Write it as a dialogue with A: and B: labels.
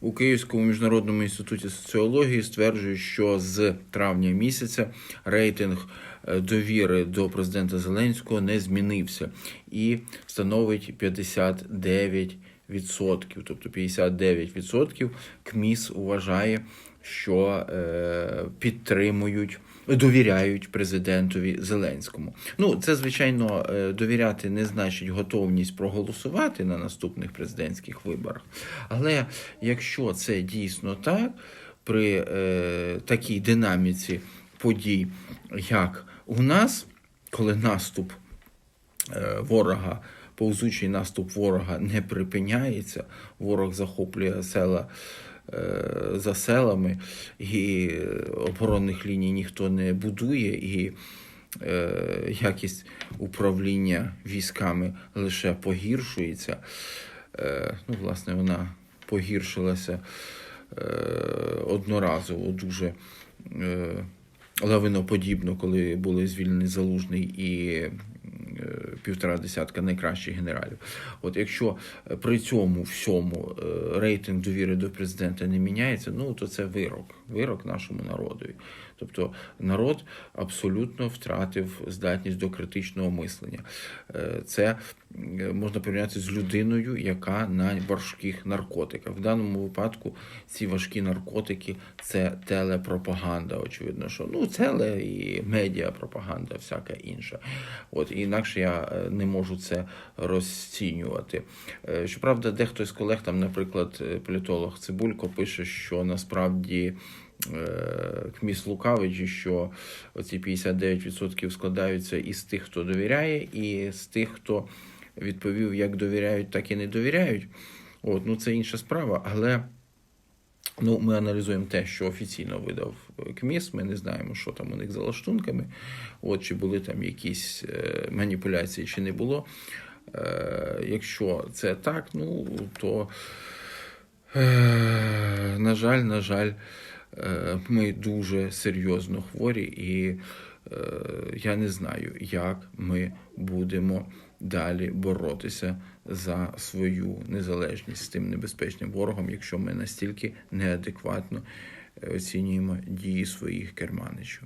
A: у Київському міжнародному інституті соціології стверджують, що з травня місяця рейтинг е, довіри до президента Зеленського не змінився і становить 59%. Тобто 59% КМІС вважає, що е, підтримують. Довіряють президентові Зеленському. Ну, це звичайно е, довіряти не значить готовність проголосувати на наступних президентських виборах. Але якщо це дійсно так, при е, такій динаміці подій, як у нас, коли наступ ворога, повзучий наступ ворога не припиняється, ворог захоплює села е, за селами, і оборонних ліній ніхто не будує, і е, якість управління військами лише погіршується. Е, ну, власне, вона погіршилася одноразово дуже лавиноподібно, коли були звільнені Залужний і півтора десятка найкращих генералів. От якщо е, при цьому всьому е, рейтинг довіри до президента не міняється, ну то це вирок, вирок нашому народові. Тобто народ абсолютно втратив здатність до критичного мислення. Е, Це можна порівняти з людиною, яка на важких наркотиках. В даному випадку ці важкі наркотики це телепропаганда. Очевидно, що ну теле і медіапропаганда, всяка інша. От інакше я е, не можу це розцінювати. Е, Щоправда, дехто з колег, там, наприклад, е, політолог Цибулько пише, що насправді. КМІС Лукавич, що оці 59% складаються із тих, хто довіряє, і з тих, хто відповів, як довіряють, так і не довіряють. От, ну це інша справа, але ну, ми аналізуємо те, що офіційно видав КМІС. Ми не знаємо, що там у них за лаштунками, от чи були там якісь е, маніпуляції, чи не було. Е, якщо це так, ну то, е, на жаль, на жаль, е, ми дуже серйозно хворі, і е, я не знаю, як ми будемо далі боротися за свою незалежність з тим небезпечним ворогом, якщо ми настільки неадекватно е, оцінюємо дії своїх керманичів.